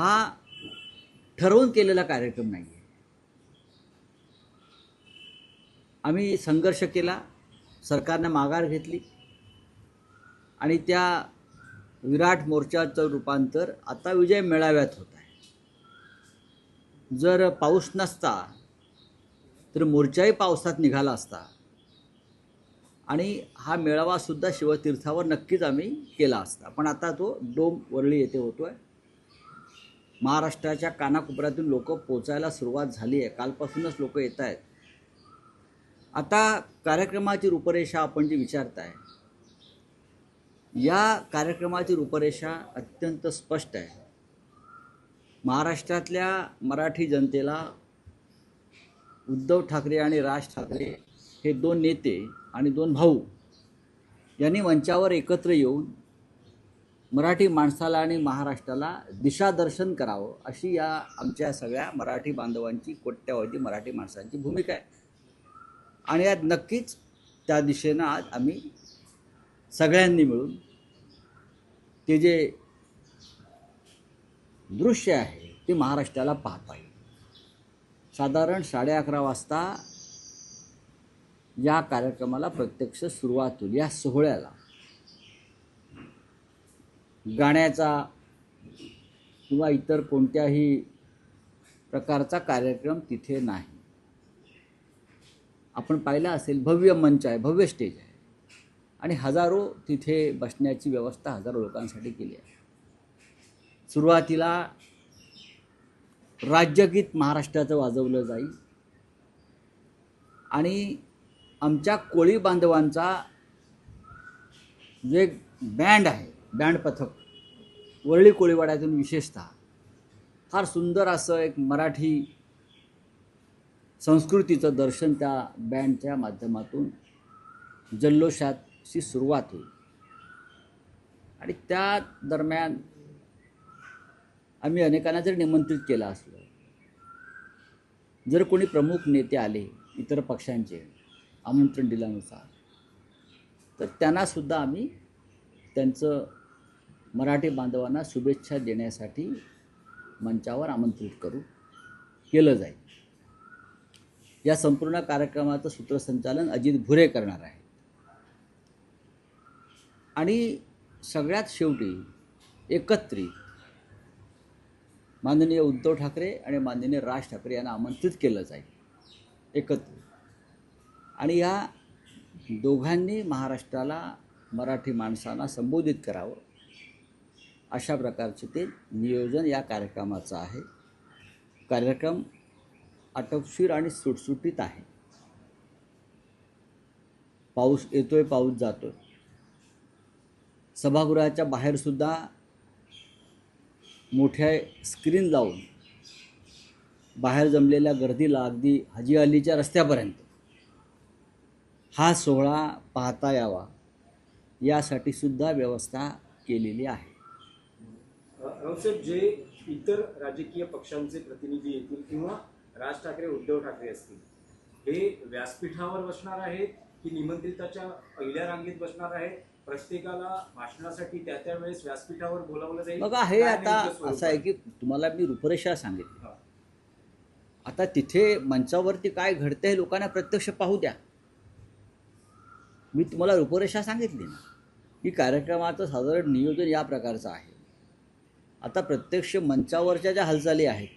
हा ठरवून केलेला कार्यक्रम नाही आहे आम्ही संघर्ष केला सरकारनं माघार घेतली आणि त्या विराट मोर्चाचं रूपांतर आता विजय मेळाव्यात होत आहे. जर पाऊस नसता तर मोर्चाही पावसात निघाला असता आणि हा मेळावासुद्धा शिवतीर्थावर नक्कीच आम्ही केला असता. पण आता तो डोम वरळी येथे होतो आहे महाराष्ट्राच्या कानाकोपऱ्यातून लोक पोचायला सुरुवात झाली आहे. कालपासूनच लोक येत आहेत. आता कार्यक्रमाची रूपरेषा आपण जी विचारताय या कार्यक्रमाची रूपरेषा अत्यंत स्पष्ट आहे. महाराष्ट्रातल्या मराठी जनतेला उद्धव ठाकरे आणि राज ठाकरे हे दोन नेते आणि दोन भाऊ यांनी मंचावर एकत्र येऊन मराठी माणसाला आणि महाराष्ट्राला दिशादर्शन करावं अशी या आमच्या सगळ्या मराठी बांधवांची कोट्यावधी मराठी माणसांची भूमिका आहे. आणि यात नक्कीच त्या दिशेनं आज आम्ही सगळ्यांनी मिळून ते जे दृश्य आहे ते महाराष्ट्राला पाहता येईल. साधारण साडे अकरा वाजता या कार्यक्रमाला प्रत्यक्ष सुरुवात होईल या सोहळ्याला. गाण्याचा किंवा इतर कोणत्याही प्रकारचा कार्यक्रम तिथे नाही. आपण पाहिलं असेल भव्य मंच आहे भव्य स्टेज आहे. आणि हजारो तिथे बसण्याची व्यवस्था हजारो लोकांसाठी केली आहे. सुरुवातीला राज्यगीत महाराष्ट्राचं वाजवलं जाईल. आणि आमच्या कोळी बांधवांचा जे बँड आहे बँड पथक वरळी कोळीवाड्यातून विशेषतः. फार सुंदर असं एक मराठी संस्कृतीचं दर्शन त्या बँडच्या माध्यमातून जल्लोषाची सुरुवात होईल. आणि त्या दरम्यान आम्ही अनेकांना जर निमंत्रित केलं असलं जर कोणी प्रमुख नेते आले इतर पक्षांचे आमंत्रण दिल्यानुसार तर त्यांनासुद्धा आम्ही त्यांचं मराठी बांधवांना शुभेच्छा देण्यासाठी मंचावर आमंत्रित करू. केलं जाईल. या संपूर्ण कार्यक्रमाचं सूत्रसंचालन अजित भुरे करणार आहे आणि सगळ्यात शेवटी एकत्रित माननीय उद्धव ठाकरे आणि माननीय राज ठाकरे यांना आमंत्रित केलं जाईल. एकत्रित. आणि या दोघांनी महाराष्ट्राला मराठी माणसांना संबोधित करावं. अशा प्रकारचे ते नियोजन या कार्यक्रमाचं आहे. कार्यक्रम आटोपशीर आणि सुटसुटीत आहे. पाऊस येतोय पाऊस जातोय. सभागृहाच्या बाहेरसुद्धा मोठ्या स्क्रीन लावून बाहेर जमलेल्या गर्दीला अगदी हाजी अलीच्या रस्त्यापर्यंत हा सोहळा पाहता यावा. यासाठी सुद्धा व्यवस्था केलेली आहे. रावसाहेब जे इतर राजकीय पक्षांचे प्रतिनिधी येतील किंवा राज ठाकरे उद्धव ठाकरे असतील हे व्यासपीठावर बसणार आहेत की निमंत्रिताच्या पहिल्या रांगेत बसणार आहेत? प्रत्येकाला भाषणासाठी त्या त्या वेळेस व्यासपीठावर बोलावलं जाईल? बघा हे आता असं आहे की तुम्हाला मी रूपरेषा सांगितली. आता तिथे मंचावरती काय घडतं हे लोकांना प्रत्यक्ष पाहू द्या. मी तुम्हाला रूपरेषा सांगितली ना की कार्यक्रमाचं साधारण नियोजन या प्रकारचं आहे. आता प्रत्यक्ष मंचावरच्या ज्या हालचाली आहेत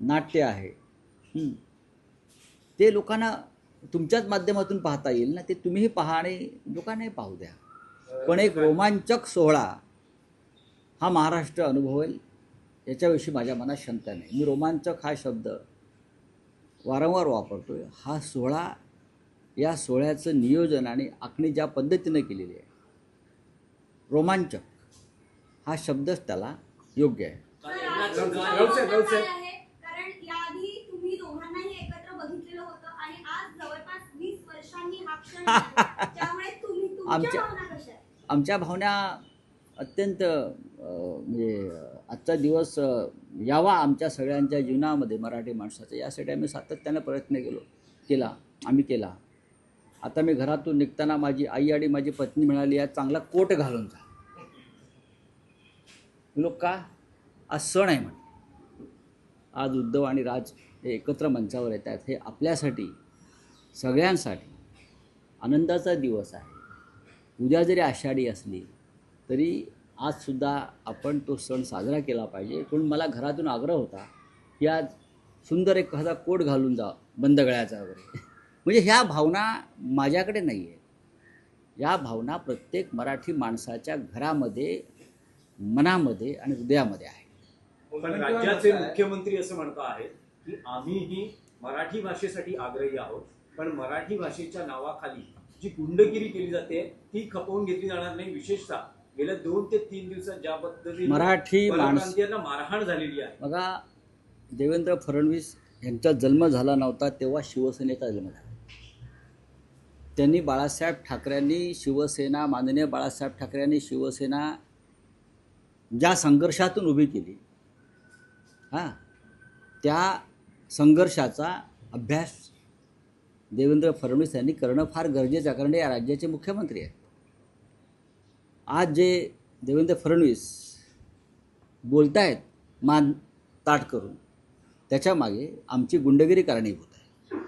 नाट्य आहे ते लोकांना तुमच्याच माध्यमातून पाहता येईल ना? ते तुम्हीही पहा आणि लोकांनाही पाहू द्या. पण एक रोमांचक सोहळा हा महाराष्ट्र अनुभवेल याच्याविषयी माझ्या मनात शंका नाही. मी रोमांचक हा शब्द वारंवार वापरतोय. हा सोहळा या सोहळ्याचं नियोजन आणि आखणी ज्या पद्धतीनं केलेली आहे रोमांचक हा शब्दच त्याला योग्य आहे रावसाहेब, रावसाहेब. कारण याआधी तुम्ही दोघांनाही एकत्र बघितलेलं होतं आणि आज जवळपास वीस वर्षांनी हा क्षण आला. त्यामुळे तुम्ही तुमच्या आमच्या- भावना कशा आहेत? आमच्या भावना अत्यंत अं, म्हणजे आजचा दिवस अं, यावा आमच्या सगळ्यांच्या जीवनामध्ये मराठी माणसाच्या यासाठी आम्ही सातत्यानं प्रयत्न केलो केला आम्ही केला आता मी घरातून निघताना माझी आई आणि माझी पत्नी म्हणाली या चांगला कोट घालून जा लोक का? आज सण आहे म्हटलं आज उद्धव आणि राज हे एकत्र मंचावर येत आहेत हे आपल्यासाठी सगळ्यांसाठी आनंदाचा दिवस आहे. उद्या जरी आषाढी असली तरी आजसुद्धा आपण तो सण साजरा केला पाहिजे. पण मला घरातून आग्रह होता की आज सुंदर एखादा कोट घालून जा बंद गळ्याचा वगैरे. म्हणजे ह्या भावना माझ्याकडे नाही आहे या भावना प्रत्येक मराठी माणसाच्या घरामध्ये मनामध्ये आणि हृदयामध्ये आहे. पण राज्याचे मुख्यमंत्री असं म्हणत आहेत की आम्हीही मराठी भाषेसाठी आग्रही आहोत पण मराठी भाषेच्या नावाखाली जी गुंडगिरी केली जाते ती खपवून घेतली जाणार नाही. विशेषतः गेल्या दोन ते तीन दिवसात ज्या पद्धतीने मराठी मारहाण झालेली आहे. बघा देवेंद्र फडणवीस यांचा जन्म झाला नव्हता तेव्हा शिवसेनेचा जन्म झाला. त्यांनी बाळासाहेब ठाकरेंनी शिवसेना माननीय बाळासाहेब ठाकरेंनी शिवसेना ज्या संघर्षातून उभी केली हां त्या संघर्षाचा अभ्यास देवेंद्र फडणवीस यांनी करणं फार गरजेचं आहे कारण या राज्याचे मुख्यमंत्री आहेत. आज जे देवेंद्र फडणवीस बोलतायत मान ताट करून त्याच्यामागे आमची गुंडगिरी कारणीभूत आहे.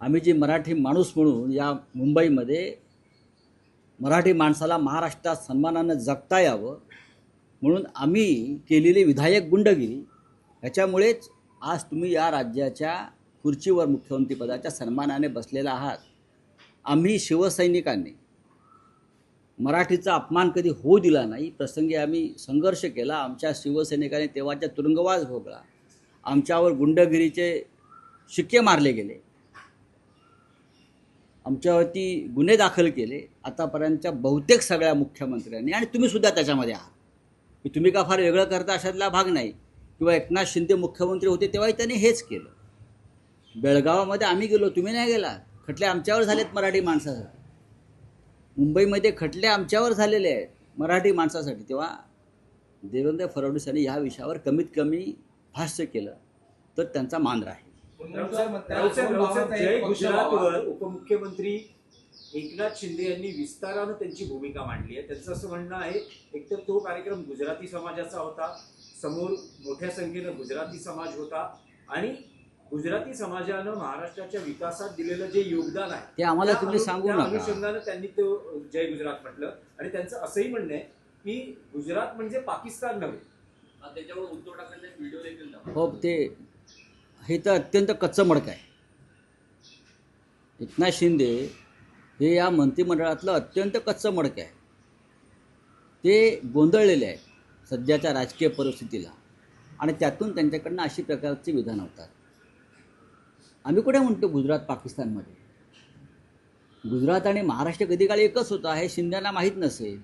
आम्ही जे मराठी माणूस म्हणून या मुंबईमध्ये मराठी माणसाला महाराष्ट्रात सन्मानानं जगता यावं म्हणून आम्ही केलेली विधायक गुंडगिरी ह्याच्यामुळेच आज तुम्ही या राज्याच्या खुर्चीवर मुख्यमंत्रीपदाच्या सन्मानाने बसलेला आहात. आम्ही शिवसैनिकांनी मराठीचा अपमान कधी होऊ दिला नाही प्रसंगी आम्ही संघर्ष केला. आमच्या शिवसैनिकांनी तेव्हाच्या तुरुंगवास भोगला. आमच्यावर गुंडगिरीचे शिक्के मारले गेले. आमच्यावरती गुन्हे दाखल केले आतापर्यंतच्या बहुतेक सगळ्या मुख्यमंत्र्यांनी आणि तुम्ही सुद्धा त्याच्यामध्ये आहात. की तुम्ही का फार वेगळं करता अशातला भाग नाही. किंवा एकनाथ शिंदे मुख्यमंत्री होते तेव्हाही त्यांनी हेच केलं. बेळगावामध्ये आम्ही गेलो तुम्ही नाही गेला खटले आमच्यावर झालेत मराठी माणसासाठी. मुंबईमध्ये खटले आमच्यावर झालेले आहेत मराठी माणसासाठी. तेव्हा देवेंद्र फडणवीस यांनी ह्या विषयावर कमीत कमी भाष्य केलं. तर त्यांचा मान राहील. जय गुजरातवर उपमुख्यमंत्री एकनाथ शिंदे यांनी विस्तारानं त्यांची भूमिका मांडली आहे. त्यांचं असं म्हणणं आहे एकतर तो कार्यक्रम गुजराती समाजाचा होता समोर मोठ्या संख्येनं गुजराती समाज होता आणि गुजराती समाजानं महाराष्ट्राच्या विकासात दिलेलं जे योगदान आहे ते आम्हाला तुम्ही सांगू त्या नका. अनुषंगानं त्यांनी तो जय गुजरात म्हटलं. आणि त्यांचं असंही म्हणणं आहे की गुजरात म्हणजे पाकिस्तान नव्हे. त्याच्यावर उद्धव ठाकरेंचा एक व्हिडिओ देखील. हो ते हे तर अत्यंत कच्चं मडक आहे. एकनाथ शिंदे हे या मंत्रिमंडळातलं अत्यंत कच्चं मडक आहे. ते गोंधळलेले आहेत सध्याच्या राजकीय परिस्थितीला आणि त्यातून त्यांच्याकडनं अशी प्रकारची विधानं होतात. आम्ही कुठे म्हणतो गुजरात पाकिस्तानमध्ये? गुजरात आणि महाराष्ट्र कधी काळी एकच होता हे शिंद्यांना माहीत नसेल.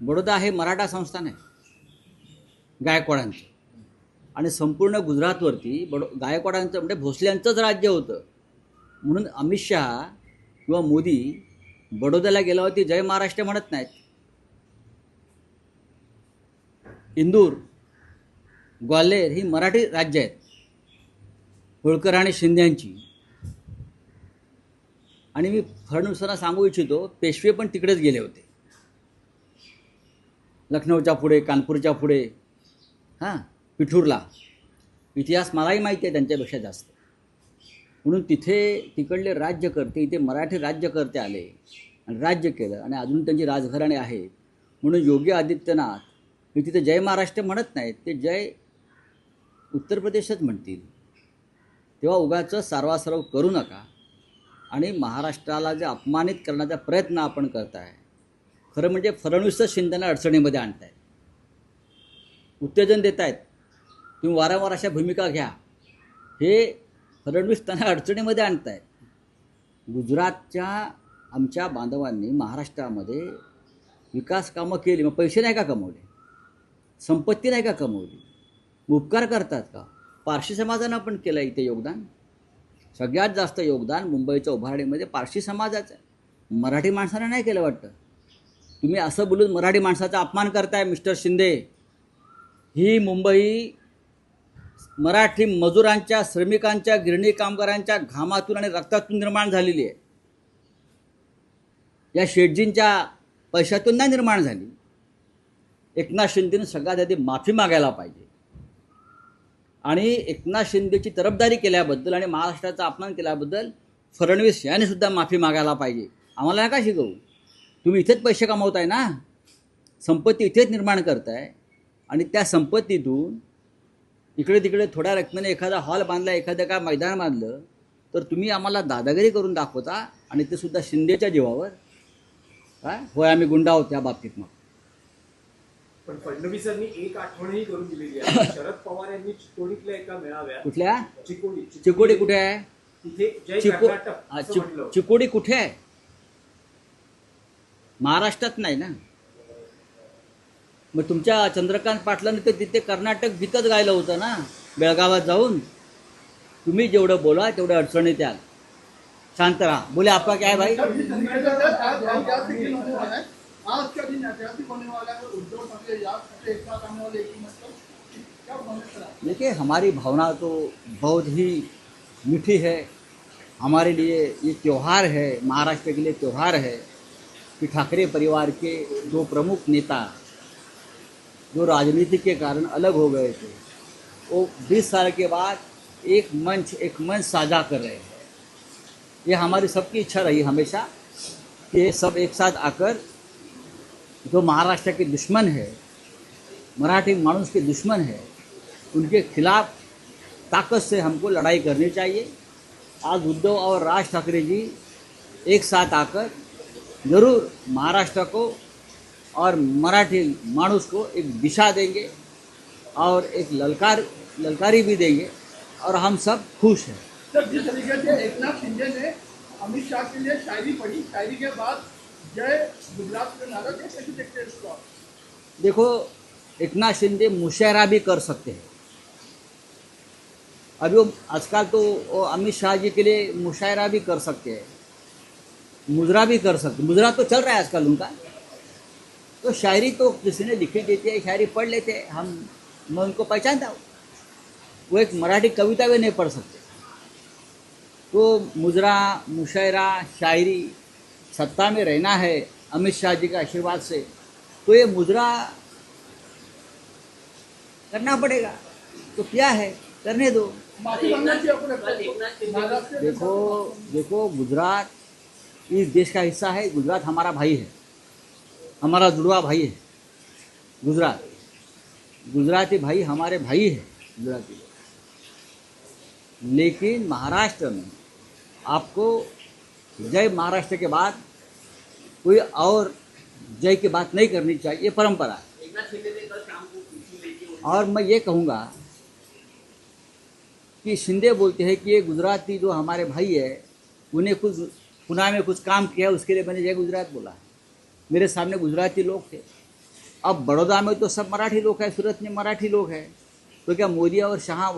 बडोदा हे मराठा संस्थान आहे गायकवाडांचं. आणि संपूर्ण गुजरातवरती बडो गायकवाडांचं म्हणजे भोसल्यांचंच राज्य होतं. म्हणून अमित शहा किंवा मोदी बडोद्याला गेल्यावरती जय महाराष्ट्र म्हणत नाहीत. इंदूर ग्वाल्हेर ही मराठी राज्य आहेत. होळकर आणि शिंद्यांची. आणि मी फडणवीसांना सांगू इच्छितो पेशवे पण तिकडेच गेले होते. लखनौच्या पुढे कानपूरच्या पुढे. हां? पिठूरला. इतिहास मलाही माहिती आहे त्यांच्यापेक्षा जास्त. म्हणून तिथे तिकडले राज्यकर्ते इथे मराठी राज्यकर्ते आले आणि राज्य केलं आणि अजून त्यांची राजघराणे आहेत. म्हणून योगी आदित्यनाथ हे तिथे जय महाराष्ट्र म्हणत नाहीत ते जय उत्तर प्रदेशच म्हणतील. तेव्हा उगाच सारवासारव करू नका आणि महाराष्ट्राला जे अपमानित करण्याचा प्रयत्न आपण करताय खरं म्हणजे फडणवीसच शिंदेना अडचणीमध्ये आणतायत. उत्तेजन देत आहेत तुम्ही वारंवार अशा भूमिका घ्या. हे फडणवीस त्यांना अडचणीमध्ये आणतायत. गुजरातच्या आमच्या बांधवांनी महाराष्ट्रामध्ये विकास कामं केली. मग पैसे नाही का कमवले? संपत्ती नाही का कमवली? उपकार करतात का? पारशी समाजानं पण केलं इथे योगदान. सगळ्यात जास्त योगदान मुंबईच्या उभारणीमध्ये पारशी समाजाचं आहे. मराठी माणसानं नाही केलं वाटतं. तुम्ही असं बोलून मराठी माणसाचा अपमान करताय मिस्टर शिंदे. ही मुंबई मराठी मजुरांच्या श्रमिकांच्या गिरणी कामगारांच्या घामातून आणि रक्तातून निर्माण झालेली आहे. या शेटजींच्या पैशातून नाही निर्माण झाली. एकनाथ शिंदेनं सगळ्यात आधी माफी मागायला पाहिजे. आणि एकनाथ शिंदेची तरफदारी केल्याबद्दल आणि महाराष्ट्राचा अपमान केल्याबद्दल फडणवीस यांनी सुद्धा माफी मागायला पाहिजे. आम्हाला नका शिकवू. तुम्ही इथेच पैसे कमावताय ना? संपत्ती इथेच निर्माण करताय. आणि त्या संपत्तीतून इकडे तिकडे थोड्या रकमेने एखादा हॉल बांधला एखादं काय मैदान बांधलं तर तुम्ही आम्हाला दादागिरी करून दाखवता आणि ते सुद्धा शिंदेच्या जीवावर? काय? होय आम्ही गुंडा आहोत त्या बाबतीत मग. पण फडणवीसांनी एक आठवणही करून दिलेली आहे. शरद पवार यांनी चिकोडीतल्या एका मेळाव्यात कुठल्या? चिकोडी चिकोडी. कुठे आहे? चिको चिकोडी कुठे आहे? महाराष्ट्रात नाही ना? मग तुमच्या चंद्रकांत पाटलांनी तर तिथे कर्नाटक गीतच गायलं होतं ना बेळगावात जाऊन. तुम्ही जेवढं बोला तेवढं अडचणीत याल. शांत राहा. बोले आपका क्या भाई? देखिए हमारी भावना तो बहुत ही मीठी है. हमारे लिए ये त्यौहार है महाराष्ट्र के लिए त्यौहार है कि ठाकरे परिवार के दो प्रमुख नेता जो राजनीति के कारण अलग हो गए थे, वो 20 साल के बाद एक मंच एक मंच साझा कर रहे हैं। ये हमारी सबकी इच्छा रही हमेशा कि सब एक साथ आकर जो महाराष्ट्र के दुश्मन है, मराठी मानुस के दुश्मन है, उनके खिलाफ ताकत से हमको लड़ाई करनी चाहिए। आज उद्धव और राज ठाकरे जी एक साथ आकर ज़रूर महाराष्ट्र को और मराठी मानुस को एक दिशा देंगे और एक ललकार ललकारी भी देंगे और हम सब खुश हैं। सर जिस तरीके से एकनाथ शिंदे ने अमित शाह के लिए शायरी पढ़ी शायरी के बाद जय गुजरात के नारा कैसे देखते हैं इसको? देखो एकनाथ शिंदे मुशायरा भी कर सकते हैं। अभी वो आजकल तो वो अमित शाह जी के लिए मुशायरा भी कर सकते हैं। मुजरा भी कर सकते मुजरा तो चल रहा है आजकल उनका। तो शायरी तो किसी ने लिखी देती है शायरी पढ़ लेते हैं। हम मैं उनको पहचानता हूँ। वो एक मराठी कविता भी नहीं पढ़ सकते। तो मुजरा मुशायरा शायरी सत्ता में रहना है अमित शाह जी के आशीर्वाद से। तो ये मुजरा करना पड़ेगा। तो क्या है? करने दो। देखो देखो गुजरात इस देश का हिस्सा है। गुजरात हमारा भाई है। हमारा जुड़वा भाई है, गुजरात गुजराती भाई हमारे भाई है, गुजराती लेकिन महाराष्ट्र में आपको जय महाराष्ट्र के बाद कोई और जय की बात नहीं करनी चाहिए, ये परंपरा है। और मैं ये कहूँगा कि शिंदे बोलते हैं कि ये गुजराती जो हमारे भाई है, उन्हें कुछ, पुणे में कुछ काम किया, उसके लिए मैंने जय गुजरात बोला। मेरे सामने गुजराती लोग थे। अब बड़ौदा में तो सब मराठी लोग हैं सूरत में मराठी लोग हैं। तो क्या मोदी और शाह वहाँ